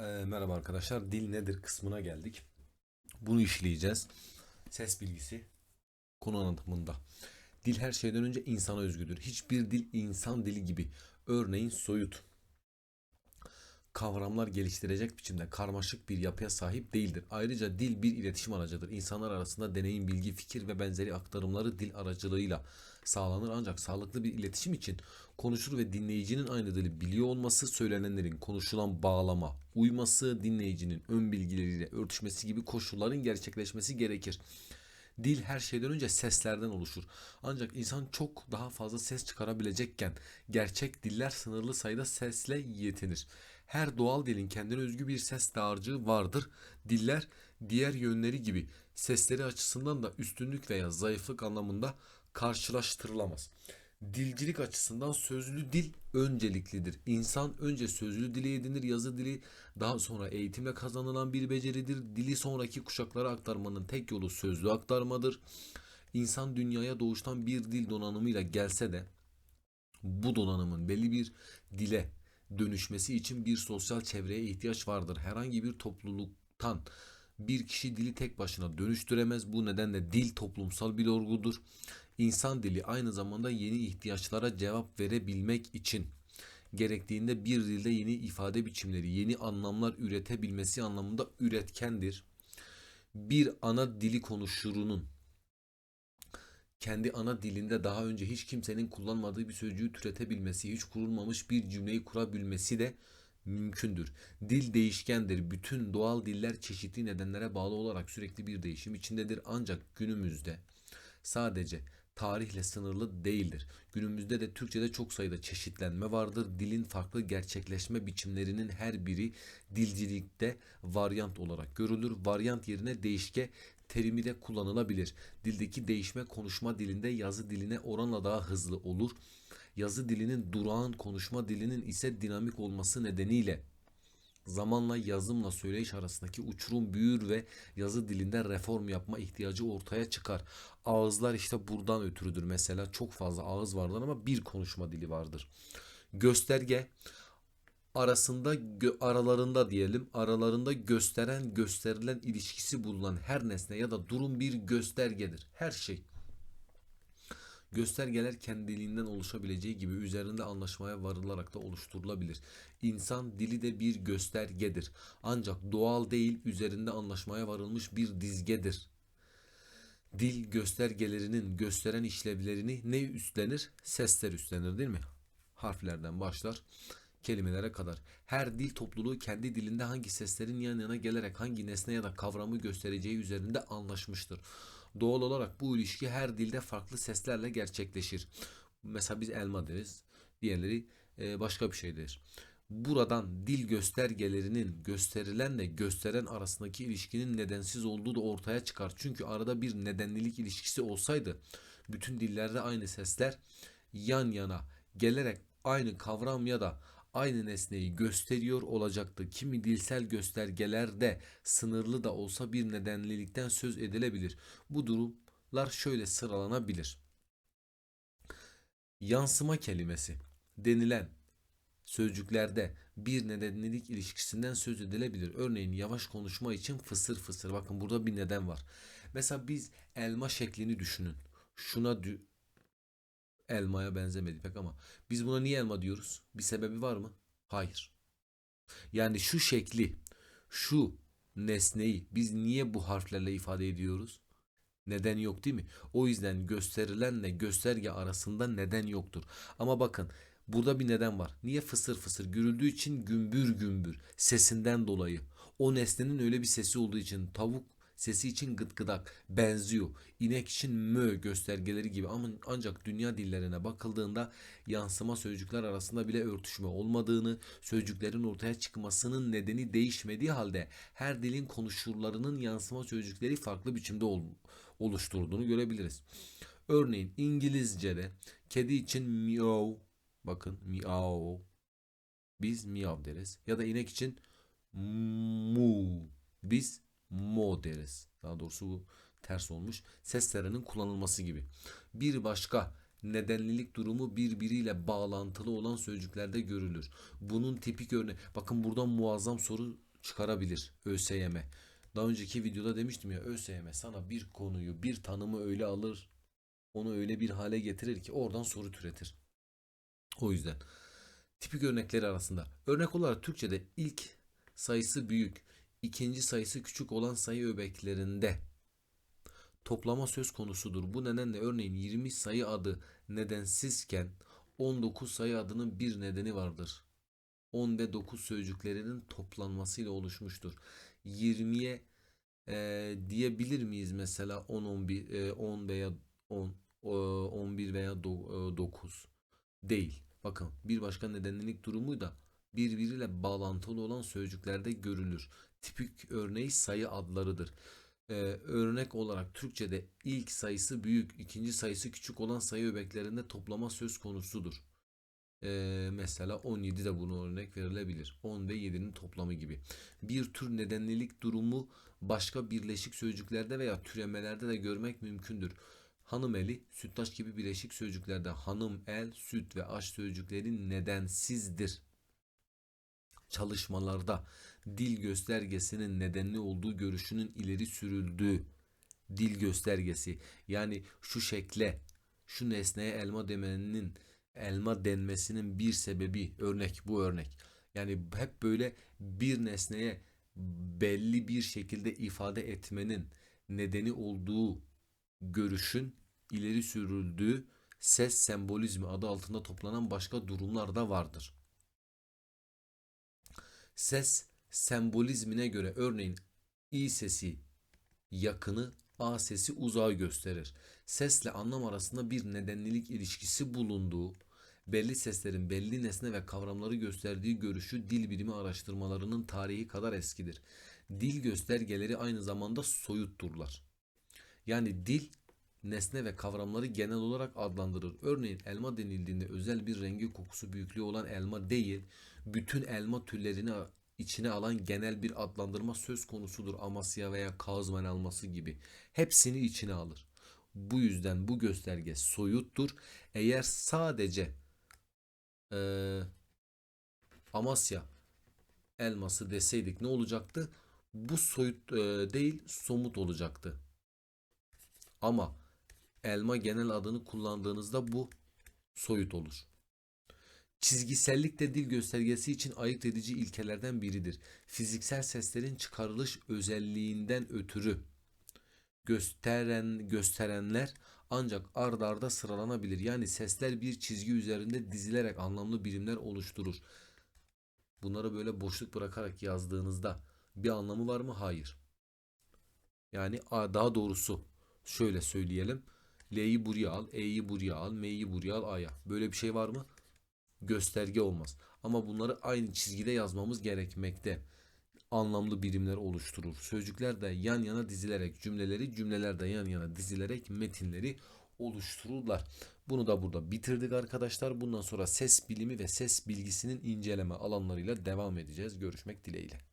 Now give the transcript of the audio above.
Ee, merhaba arkadaşlar. Dil nedir kısmına geldik. Bunu işleyeceğiz. Ses bilgisi konu anlatımında. Dil her şeyden önce insana özgüdür. Hiçbir dil insan dili gibi. Örneğin soyut. Kavramlar geliştirecek biçimde karmaşık bir yapıya sahip değildir. Ayrıca dil bir iletişim aracıdır. İnsanlar arasında deneyim, bilgi, fikir ve benzeri aktarımları dil aracılığıyla sağlanır. Ancak sağlıklı bir iletişim için konuşur ve dinleyicinin aynı dili biliyor olması, söylenenlerin konuşulan bağlama, uyması, dinleyicinin ön bilgileriyle örtüşmesi gibi koşulların gerçekleşmesi gerekir. Dil her şeyden önce seslerden oluşur. Ancak insan çok daha fazla ses çıkarabilecekken gerçek diller sınırlı sayıda sesle yetinir. Her doğal dilin kendine özgü bir ses dağarcığı vardır. Diller diğer yönleri gibi sesleri açısından da üstünlük veya zayıflık anlamında karşılaştırılamaz. Dilcilik açısından sözlü dil önceliklidir. İnsan önce sözlü dili edinir, yazı dili daha sonra eğitimle kazanılan bir beceridir. Dili sonraki kuşaklara aktarmanın tek yolu sözlü aktarmadır. İnsan dünyaya doğuştan bir dil donanımıyla gelse de bu donanımın belli bir dile dönüşmesi için bir sosyal çevreye ihtiyaç vardır. Herhangi bir topluluktan bir kişi dili tek başına dönüştüremez. Bu nedenle dil toplumsal bir olgudur. İnsan dili aynı zamanda yeni ihtiyaçlara cevap verebilmek için gerektiğinde bir dilde yeni ifade biçimleri, yeni anlamlar üretebilmesi anlamında üretkendir. Bir ana dili konuşurunun kendi ana dilinde daha önce hiç kimsenin kullanmadığı bir sözcüğü türetebilmesi, hiç kurulmamış bir cümleyi kurabilmesi de mümkündür. Dil değişkendir. Bütün doğal diller çeşitli nedenlere bağlı olarak sürekli bir değişim içindedir. Ancak günümüzde sadece tarihle sınırlı değildir. Günümüzde de Türkçe'de çok sayıda çeşitlenme vardır. Dilin farklı gerçekleşme biçimlerinin her biri dilcilikte varyant olarak görülür. Varyant yerine değişke terimi de kullanılabilir. Dildeki değişme konuşma dilinde yazı diline oranla daha hızlı olur. Yazı dilinin durağan konuşma dilinin ise dinamik olması nedeniyle zamanla yazımla söyleyiş arasındaki uçurum büyür ve yazı dilinde reform yapma ihtiyacı ortaya çıkar. Ağızlar işte buradan ötürüdür. Mesela çok fazla ağız vardır ama bir konuşma dili vardır. Gösterge arasında aralarında diyelim aralarında gösteren gösterilen ilişkisi bulunan her nesne ya da durum bir göstergedir. Her şey Göstergeler kendiliğinden oluşabileceği gibi üzerinde anlaşmaya varılarak da oluşturulabilir. İnsan dili de bir göstergedir. Ancak doğal değil üzerinde anlaşmaya varılmış bir dizgedir. Dil göstergelerinin gösteren işlevlerini ne üstlenir? Sesler üstlenir değil mi? Harflerden başlar kelimelere kadar. Her dil topluluğu kendi dilinde hangi seslerin yan yana gelerek hangi nesne ya da kavramı göstereceği üzerinde anlaşmıştır. Doğal olarak bu ilişki her dilde farklı seslerle gerçekleşir. Mesela biz elma deriz. Diğerleri e, başka bir şeydir. Buradan dil göstergelerinin gösterilenle gösteren arasındaki ilişkinin nedensiz olduğu da ortaya çıkar. Çünkü arada bir nedenlilik ilişkisi olsaydı bütün dillerde aynı sesler yan yana gelerek aynı kavram ya da aynı nesneyi gösteriyor olacaktı. Kimi dilsel göstergelerde sınırlı da olsa bir nedenlilikten söz edilebilir. Bu durumlar şöyle sıralanabilir. Yansıma kelimesi denilen sözcüklerde bir nedenlilik ilişkisinden söz edilebilir. Örneğin yavaş konuşma için fısır fısır. Bakın burada bir neden var. Mesela biz elma şeklini düşünün. Şuna dü- elmaya benzemedi pek ama biz buna niye elma diyoruz? Bir sebebi var mı? Hayır. Yani şu şekli, şu nesneyi biz niye bu harflerle ifade ediyoruz? Neden yok değil mi? O yüzden gösterilenle gösterge arasında neden yoktur. Ama bakın burada bir neden var. Niye fısır fısır gürüldüğü için gümbür gümbür sesinden dolayı. O nesnenin öyle bir sesi olduğu için tavuk sesi için gıt gıdak benziyor. İnek için mö göstergeleri gibi ama ancak dünya dillerine bakıldığında yansıma sözcükler arasında bile örtüşme olmadığını, sözcüklerin ortaya çıkmasının nedeni değişmediği halde her dilin konuşurlarının yansıma sözcükleri farklı biçimde ol, oluşturduğunu görebiliriz. Örneğin İngilizce'de kedi için meow bakın meow biz miyav deriz ya da inek için mu biz mo deriz. Daha doğrusu bu ters olmuş. Seslerinin kullanılması gibi. Bir başka nedenlilik durumu birbiriyle bağlantılı olan sözcüklerde görülür. Bunun tipik örneği bakın burada muazzam soru çıkarabilir ÖSYM. Daha önceki videoda demiştim ya ÖSYM sana bir konuyu, bir tanımı öyle alır, onu öyle bir hale getirir ki oradan soru türetir. O yüzden tipik örnekleri arasında örnek olarak Türkçe'de ilk sayısı büyük, ikinci sayısı küçük olan sayı öbeklerinde toplama söz konusudur. Bu nedenle örneğin 20 sayı adı nedensizken 19 sayı adının bir nedeni vardır. 10 ve 9 sözcüklerinin toplanmasıyla oluşmuştur. 20'ye e, diyebilir miyiz mesela 10 11 e, 10 veya 10 e, 11 veya do- e, 9 değil. Bakın bir başka nedenlilik durumu da birbiriyle bağlantılı olan sözcüklerde görülür. Tipik örneği sayı adlarıdır. Ee, örnek olarak Türkçe'de ilk sayısı büyük, ikinci sayısı küçük olan sayı öbeklerinde toplama söz konusudur. Ee, mesela 17 de bunu örnek verilebilir. 10 ve 7'nin toplamı gibi. Bir tür nedenlilik durumu başka birleşik sözcüklerde veya türemelerde de görmek mümkündür. Hanım eli, sütlaç gibi birleşik sözcüklerde hanım, el, süt ve aş sözcükleri nedensizdir. Çalışmalarda dil göstergesinin nedenli olduğu görüşünün ileri sürüldüğü dil göstergesi yani şu şekle şu nesneye elma demenin elma denmesinin bir sebebi örnek bu örnek. Yani hep böyle bir nesneye belli bir şekilde ifade etmenin nedeni olduğu görüşün ileri sürüldüğü ses sembolizmi adı altında toplanan başka durumlar da vardır. Ses sembolizmine göre örneğin i sesi yakını, a sesi uzağı gösterir. Sesle anlam arasında bir nedenlilik ilişkisi bulunduğu, belli seslerin belli nesne ve kavramları gösterdiği görüşü dil bilimi araştırmalarının tarihi kadar eskidir. Dil göstergeleri aynı zamanda soyutturlar. Yani dil nesne ve kavramları genel olarak adlandırır. Örneğin elma denildiğinde özel bir rengi kokusu büyüklüğü olan elma değil, bütün elma türlerini içine alan genel bir adlandırma söz konusudur. Amasya veya Kazman elması gibi. Hepsini içine alır. Bu yüzden bu gösterge soyuttur. Eğer sadece eee, Amasya elması deseydik ne olacaktı? Bu soyut eee, değil somut olacaktı. Ama elma genel adını kullandığınızda bu soyut olur. Çizgisellik de dil göstergesi için ayırt edici ilkelerden biridir. Fiziksel seslerin çıkarılış özelliğinden ötürü gösteren gösterenler ancak ard arda sıralanabilir. Yani sesler bir çizgi üzerinde dizilerek anlamlı birimler oluşturur. Bunları böyle boşluk bırakarak yazdığınızda bir anlamı var mı? Hayır. Yani daha doğrusu şöyle söyleyelim. L'yi buraya al, E'yi buraya al, M'yi buraya al, A'ya. Böyle bir şey var mı? Gösterge olmaz. Ama bunları aynı çizgide yazmamız gerekmekte. Anlamlı birimler oluşturur. Sözcükler de yan yana dizilerek cümleleri, cümleler de yan yana dizilerek metinleri oluştururlar. Bunu da burada bitirdik arkadaşlar. Bundan sonra ses bilimi ve ses bilgisinin inceleme alanlarıyla devam edeceğiz. Görüşmek dileğiyle.